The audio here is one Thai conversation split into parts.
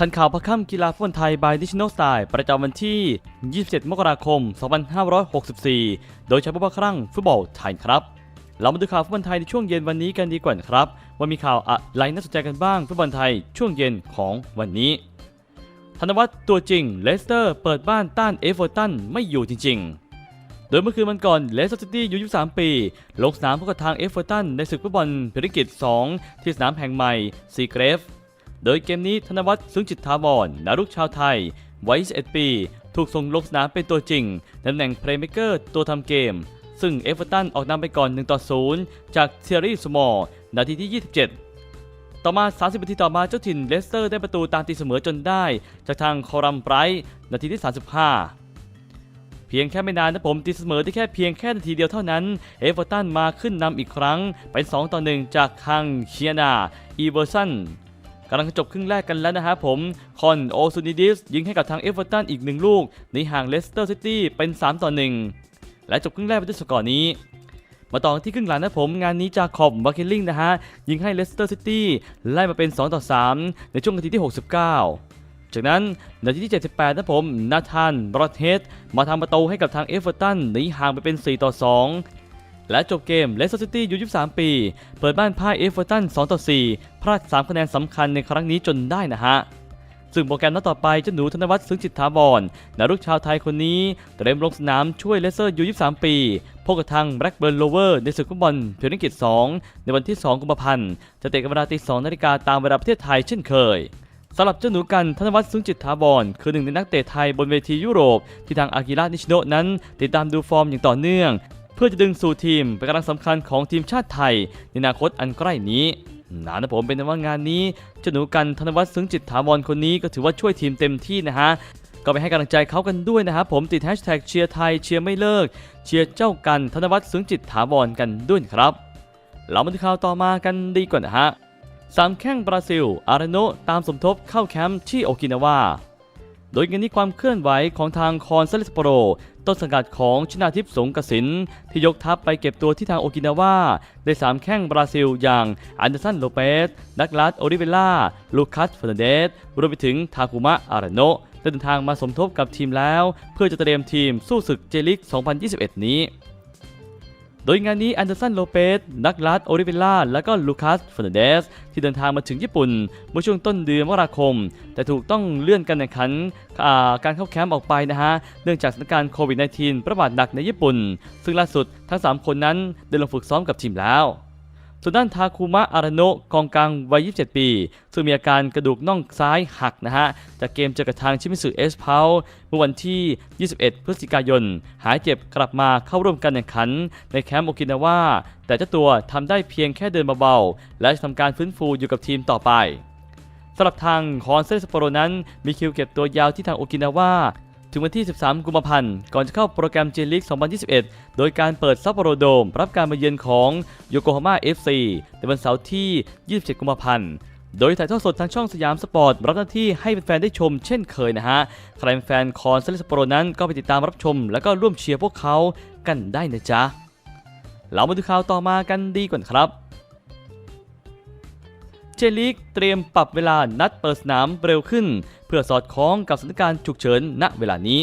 ทันข่าวพระค่ำกีฬาฟุตบอลไทย by National Style ประจำวันที่ 27 มกราคม 2564 โดยใช้ผู้ว่าครั่งฟุตบอลไทยครับ เรามาดูข่าวฟุตบอลไทยในช่วงเย็นวันนี้กันดีกว่านะครับ ว่ามีข่าวอะไรน่าสนใจกันบ้างฟุตบอลไทยช่วงเย็นของวันนี้ ธนวัฒน์ตัวจริงเลสเตอร์เปิดบ้านต้านเอเวอร์ตันไม่อยู่จริง ๆ โดยเมื่อคืนวันก่อนเลสเตอร์ซิตี้อายุ23 ปี ลงสนามพบกับทางเอเวอร์ตันในศึกฟุตบอลพรีเมยร์ลีก2ที่สนามแห่งใหม่ซีเกรฟ โดยเกมนี้ธนวัฒน์ซึ้งจิตถาวรนารุกชาวไทยวัย21ปี ถูกส่งลงสนามเป็นตัวจริงตำแหน่งเพลย์เมเกอร์ตัวทำเกม ซึ่งเอฟเวอร์ตันออกนำไปก่อน1ต่อ0จากเทอรี่สมอลนาทีที่ 27 ต่อมา 30 นาทีต่อมาเจ้าถิ่นเลสเตอร์ได้ประตูตามตีเสมอจนได้ จากทางคอรัมไบรท์นาทีที่ 35เพียงแค่ไม่นานนะผมตีเสมอได้แค่เพียงแค่นาทีเดียวเท่านั้น เอเวอร์ตันมาขึ้นนำอีกครั้ง เป็น 2 ต่อ 1 จากทางเชียนา อีเวอร์สัน กำลังจบครึ่งแรกกันแล้วนะฮะผม คอนโอซูนิดิสยิงให้กับทางเอเวอร์ตันอีกหนึ่งลูกหนีห่างเลสเตอร์ซิตี้เป็น 3 ต่อ 1 และจบครึ่งแรกไปด้วยสกอร์นี้ มาต่อที่ครึ่งหลังนะผมงานนี้จาคอบวาเคลลิงนะฮะ ยิงให้เลสเตอร์ซิตี้ไล่มาเป็น 2 ต่อ 3 ในช่วงนาทีที่ 69 จากนั้นนาทีที่ 78 นะผมนาธานบรอดเฮดมาทำประตูให้กับทางเอเวอร์ตันหนีห่างไปเป็น 4 ต่อ 2 และจบเกมเลสเตอร์ซิตี้อยู่23 ปี เปิดบ้านพ่ายเอฟเวอร์ตัน2ต่อ4พลาด 3 คะแนนสำคัญในครั้งนี้จนได้นะฮะ ซึ่งโปรแกรมนัดต่อไปเจ้าหนูธนวัฒน์ซึ้งจิตถาวรนารุกชาวไทยคนนี้เตรียมลงสนามช่วยเลสเตอร์อยู่23 ปี พบกับทางแบล็กเบิร์นโลเวอร์ในศึกฟุตบอลเมียร์ลีก2ในวันที่ 2 กุมภาพันธ์จะเตะกันเวลาตี2นาฬิกาตามเวลาประเทศไทยเช่นเคยสำหรับเจ้าหนูกันธนวัฒน์ซึ้งจิตถาวรคือหนึ่งในนักเตะไทยบนเวทียุโรป ที่ทางอากิระนิชโนะนั้น ติดตามดูฟอร์มอย่างต่อเนื่อง เพื่อจะดึงสู่ทีมเป็นกำลังสำคัญของทีมชาติไทย ในอนาคตอันใกล้นี้นานะผมเป็นว่างานนี้เจ้าหนูกันธนวัฒน์ซึ้งจิตถาวรคนนี้ก็ถือว่าช่วยทีมเต็มที่นะฮะก็ไปให้กำลังใจเขากันด้วยนะครับผมติดแฮชแท็กเชียร์ไทยเชียร์ไม่เลิก เชียร์เจ้ากันธนวัฒน์ซึ้งจิตถาวรกันด้วยครับเรามาดูข่าวต่อมากันดีกว่านะฮะสามแข้งบราซิล อาราโนตามสมทบเข้าแคมป์ที่โอกินาวาโดยงานนี้ความเคลื่อนไหวของทางคอนเซเลสโปโร ต้นสังกัดของชนาทิพย์สงกสินที่ยกทัพไปเก็บตัวที่ทางโอกินาวาได้สามแข้งบราซิลอย่างอันเดอร์สันโลเปสดักลาสโอริเวล่าลูคัสเฟอร์นันเดสรวมไปถึงทาคุมะอาราโนได้เดินทางมาสมทบกับทีมแล้ว เพื่อจะเตรียมทีมสู้ศึกเจลิก 2021 นี้ โดยงานนี้อันเดอร์สันโลเปสนักลัดโอริเวล่าและก็ลูคัสเฟอร์นเดสที่เดินทางมาถึงญี่ปุ่น เมื่อช่วงต้นเดือนมกราคม แต่ถูกต้องเลื่อนการแข่งขันการเข้าแคมป์ออกไปนะฮะ เนื่องจากสถานการณ์โควิด -19 ประบาดหนักในญี่ปุ่น ซึ่งล่าสุดทั้ง 3 คนนั้นได้ลงฝึกซ้อมกับทีมแล้ว ส่วนด้านทาคุมะอาราโนะกองกลางวัย 27 ปี ซึ่งมีอาการกระดูกน่องซ้ายหักนะฮะ จากเกมเจอกับทางชิมิสึเอสเพาเมื่อวันที่ 21 พฤศจิกายน หายเจ็บกลับมาเข้าร่วมการแข่งขัน ในแคมป์โอกินาวาแต่เจ้าตัวทำได้เพียงแค่เดินเบาๆ และจะทำการฟื้นฟูอยู่กับทีมต่อไปสำหรับทางคอนเซสโปโรนั้น มีคิวเก็บตัวยาวที่ทางโอกินาวา ถึงวันที่ 13 กุมภาพันธ์ ก่อนจะเข้าโปรแกรมเจลิก2021 โดยการเปิดซัปโปโรโดม รับการมาเยือนของโยโกฮาม่า FC ในวันเสาร์ที่ 27 กุมภาพันธ์โดยถ่ายทอดสดทางช่องสยามสปอร์ต รับหน้าที่ให้แฟนๆได้ชมเช่นเคยนะฮะ ใครเป็นแฟนคอนเซเลสโปโรนั้นก็ไปติดตามรับชม แล้วก็ร่วมเชียร์พวกเขากันได้นะจ๊ะ เรามาดูข่าวต่อมากันดีก่อนครับเจลิกเตรียมปรับเวลานัดเปิดสนามเร็วขึ้น เพื่อสอดคล้องกับสถานการณ์ฉุกเฉินณเวลานี้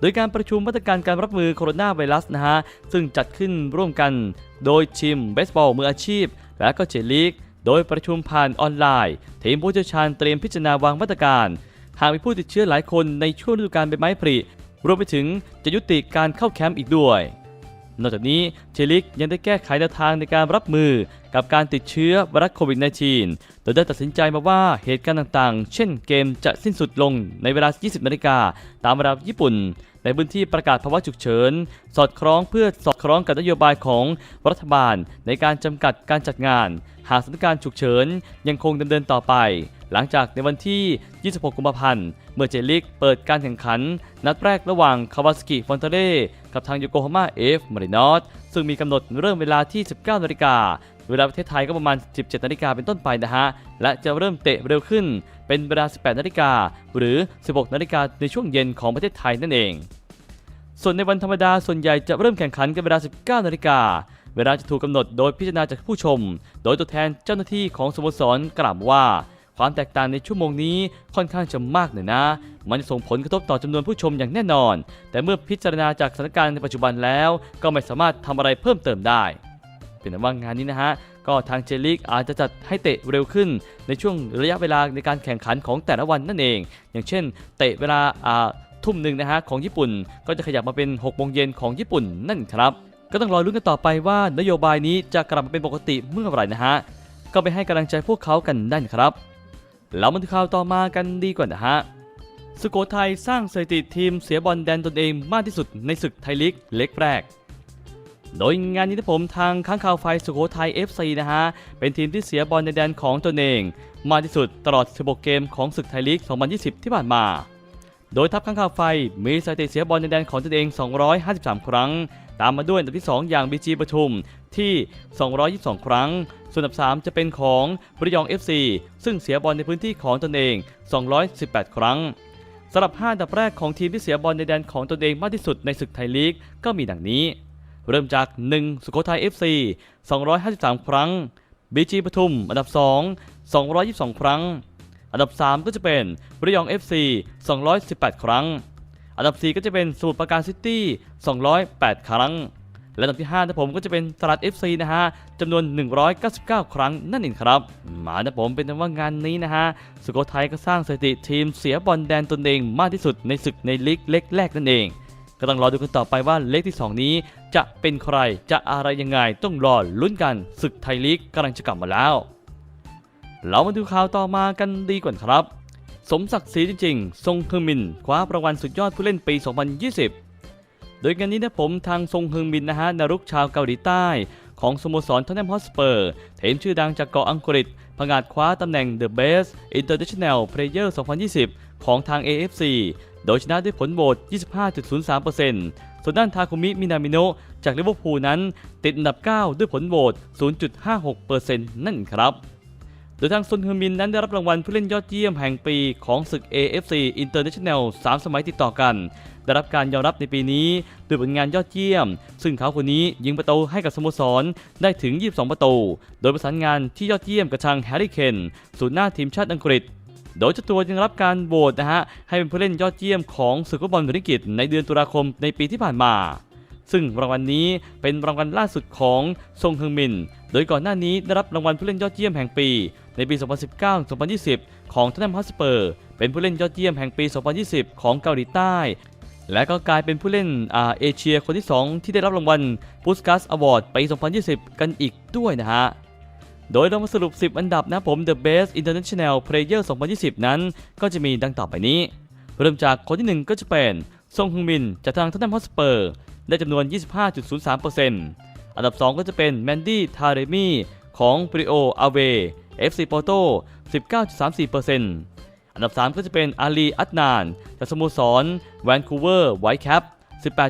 โดยการประชุมมาตรการการรับมือโคโรนาไวรัสนะฮะ ซึ่งจัดขึ้นร่วมกันโดยทีมเบสบอลมืออาชีพ และก็เจลิกโดยประชุมผ่านออนไลน์ทีมผู้เชี่ยวชาญเตรียมพิจารณาวางมาตรการ หากมีผู้ติดเชื้อหลายคนในช่วงฤดูกาลใบไม้ผลิรวมไปถึงจะยุติการเข้าแคมป์อีกด้วย นอกจากนี้เชลิกยังได้แก้ไขแนวทางในการรับมือกับการติดเชื้อไวรัสโควิด -19 โดยได้ตัดสินใจมาว่าเหตุการณ์ต่างๆ เช่นเกมจะสิ้นสุดลงในเวลา 20นาฬิกาตามเวลาญี่ปุ่น ในพื้นที่ประกาศภาวะฉุกเฉิน สอดคล้องเพื่อสอดคล้องกับนโยบายของรัฐบาล ในการจำกัดการจัดงาน หากสถานการณ์ฉุกเฉินยังคงดำเนินต่อไป หลังจากในวันที่ 26 กุมภาพันธ์ เมื่อเจลิกเปิดการแข่งขัน นัดแรกระหว่างคาวาสกิฟอนเตเร่กับทางโยโกฮาม่าเอฟมารินอสซึ่งมีกำหนดเริ่มเวลาที่ 19 นาฬิกาเวลาประเทศไทยก็ประมาณ 17 นาฬิกาเป็นต้นไปนะฮะ และจะเริ่มเตะเร็วขึ้น เป็นเวลา 18 นาฬิกาหรือ 16 นาฬิกาในช่วงเย็นของประเทศไทยนั่นเอง ส่วนในวันธรรมดาส่วนใหญ่จะเริ่มแข่งขันกันเวลา 19 นาฬิกาเวลาจะถูกกำหนดโดยพิจารณาจากผู้ชม โดยตัวแทนเจ้าหน้าที่ของสโมสรกล่าวว่า ความแตกต่างในชั่วโมงนี้ค่อนข้างจะมากหน่อยนะ มันจะส่งผลกระทบต่อจำนวนผู้ชมอย่างแน่นอน แต่เมื่อพิจารณาจากสถานการณ์ในปัจจุบันแล้ว ก็ไม่สามารถทำอะไรเพิ่มเติมได้ เป็นแต่ว่างานนี้นะฮะก็ทางเจลิกอาจจะจัดให้เตะเร็วขึ้น ในช่วงระยะเวลาในการแข่งขันของแต่ละวันนั่นเอง อย่างเช่น เตะเวลาทุ่มหนึ่งนะฮะของญี่ปุ่น ก็จะขยับมาเป็น6โมงเย็นของญี่ปุ่นนั่นครับก็ต้องรอลุ้นกันต่อไปว่านโยบายนี้จะกลับมาเป็นปกติเมื่อไหร่นะฮะก็ไปให้กำลังใจพวกเขากันได้นะครับแล้วมาดูข่าวต่อมากันดีกว่านะฮะสุโขทัยสร้างสถิติทีมเสียบอลแดนตนเองมากที่สุดในศึกไทยลีกเล็กแรก โดยงานนี้นะผมทางค้างข่าวไฟสุโขทัย FC นะฮะ เป็นทีมที่เสียบอลในแดนของตนเอง มากที่สุดตลอด 16 เกมของศึกไทยลีก 2020 ที่ผ่านมา โดยทัพข้างข่าวไฟมีสถิติเสียบอลในแดนของตนเอง 253 ครั้ง ตามมาด้วยอันดับที่ 2 อย่างบีจีปทุมที่ 222 ครั้ง ส่วนอันดับ 3 จะเป็นของบริยอง FC ซึ่งเสียบอลในพื้นที่ของตนเอง 218 ครั้งสำหรับ5อันดับแรกของทีมที่เสียบอลในแดนของตนเองมากที่สุดในศึกไทยลีกก็มีดังนี้ เริ่มจาก 1 สุโขทัย FC 253 ครั้ง BG ปทุม อันดับ 2 222 ครั้ง อันดับ 3 ก็จะเป็นระยอง FC 218 ครั้ง อันดับ 4 ก็จะเป็นสมุทรปราการซิตี้ 208 ครั้ง และอันดับที่5นะผมก็จะเป็นตลาด FC นะฮะจำนวน 199 ครั้งนั่นเองครับ มานะผมเป็นว่างานนี้นะฮะ สุโขทัยก็สร้างสถิติทีมเสียบอลแดนตนเองมากที่สุดในศึกในลีกเล็กแรกนั่นเอง ก็ต้องรอดูกันต่อไปว่าเลขที่ 2 นี้ จะเป็นใครจะอะไรยังไงต้องรอลุ้นกันศึกไทยลีกกำลังจะกลับมาแล้ว เรามาดูข่าวต่อมากันดีกว่าครับ สมศักดิ์ศรีจริงๆทรงฮึงมินคว้ารางวัลสุดยอดผู้เล่นปี 2020 โดยงานนี้นะผมทางทรงฮึงมินนะฮะนารุกชาวเกาหลีใต้ของสโมสรทอนแนมฮอสเปอร์ทีมชื่อดังจากเกาะอังกฤษผงาดคว้าตำแหน่ง The Best International Player 2020 ของทาง AFC โดยชนะด้วยผลโหวต 25.03%ส่วนด้านทาคุมิ มินามิโนะจากลิเวอร์พูลนั้น ติดอันดับ 9 ด้วยผลโหวต 0.56%นั่นครับ โดยทางซุนเฮึมินนั้นได้รับรางวัลผู้เล่นยอดเยี่ยมแห่งปีของศึก AFC International 3 สมัยติดต่อกันได้รับการยอมรับในปีนี้ด้วยผลงานยอดเยี่ยม ซึ่งเขาคนนี้ยิงประตูให้กับสโมสรได้ถึง 22 ประตู โดยประสานงานที่ยอดเยี่ยมกับทางแฮร์รี่เคนศูนย์หน้าทีมชาติอังกฤษ โดยเจ้าตัวยังรับการโหวตนะฮะให้เป็นผู้เล่นยอดเยี่ยมของศึกฟุตบอลบริกิตในเดือนตุลาคมในปีที่ผ่านมา ซึ่งรางวัลนี้เป็นรางวัลล่าสุดของซงฮึงมิน โดยก่อนหน้านี้ได้รับรางวัลผู้เล่นยอดเยี่ยมแห่งปี ในปี 2019-2020 ของท o น n มฮอสเปอร์ เป็นผู้เล่นยอดเยี่ยมแห่งปี 2020 ของเกาหลีใต้ และก็กลายเป็นผู้เล่นอาเอเชียคนที่ 2 ที่ได้รับรางวัลพุสกัสอวอร์ดปี 2020 กันอีกด้วยนะฮะ โดยเรามาสรุป 10 อันดับนะผม The Best International Player 2020 นั้น ก็จะมีดังต่อไปนี้ เริ่มจากคนที่ 1 ก็จะเป็นซงฮึงมิน จากทางท o น n มฮอสเปอร์ ได้จำนวน 25.03%อันดับ 2 ก็จะเป็นแมนดี้ทาเรมีของปริโออาเว FC Porto 19.34%อันดับ 3 ก็จะเป็นอาลีอัตนานจากสโมสรแวนคูเวอร์ไวท์แคป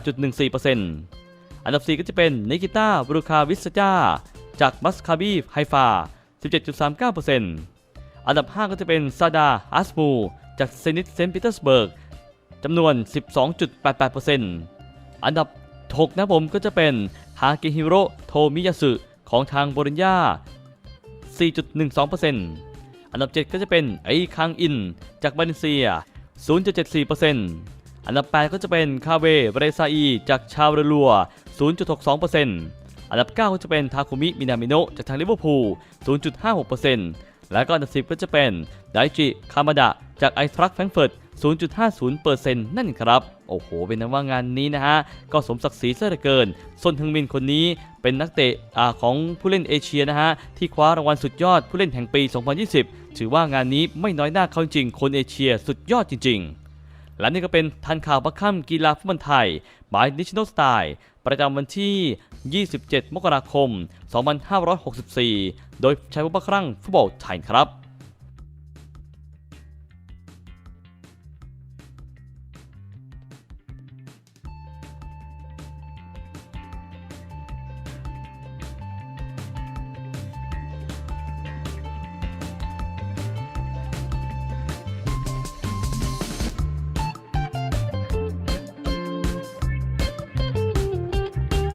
18.14%อันดับ 4 ก็จะเป็นนิกิต้าบรูคาวิสจา จากมัสคาบีไฮฟา 17.39%อันดับ 5 ก็จะเป็นซาดาอัสมูจากเซนิตเซนต์ปีเตอร์สเบิร์กจำนวน 12.88%อันดับ 6 นะผมก็จะเป็นฮากิฮิโรโทมิยาสึของทางโบรินยา4.12%อันดับ 7 ก็จะเป็นไอคังอิน จากบาเลเซีย 0.74%อันดับ 8 ก็จะเป็นคาเวเบรซาอี จากชาวเรลัว 0.62% อันดับ9ก็จะเป็นทาคุมิมินามิโนะจากทางลิเวอร์พูล 0.56%และก็อันดับ 10 ก็จะเป็นไดจิคามาดะจากไอทรัคแฟรงเฟิร์ต0.50%นั่นครับ โอ้โห เป็นนั้นว่างานนี้นะฮะ ก็สมศักดิ์ศรีเสียเหลือเกินซนทึงมินคนนี้เป็นนักเตะของผู้เล่นเอเชียนะฮะ ที่คว้ารางวัลสุดยอดผู้เล่นแห่งปี 2020 ถือว่างานนี้ไม่น้อยหน้าเขาจริง คนเอเชียสุดยอดจริง ๆ และนี่ก็เป็นทันข่าวบัคค่ำกีฬาฟุตบอลไทย by National Style ประจำวันที่ 27 มกราคม 2564 โดยใช้ผู้บัคครั่งฟุตบอลไทยครับ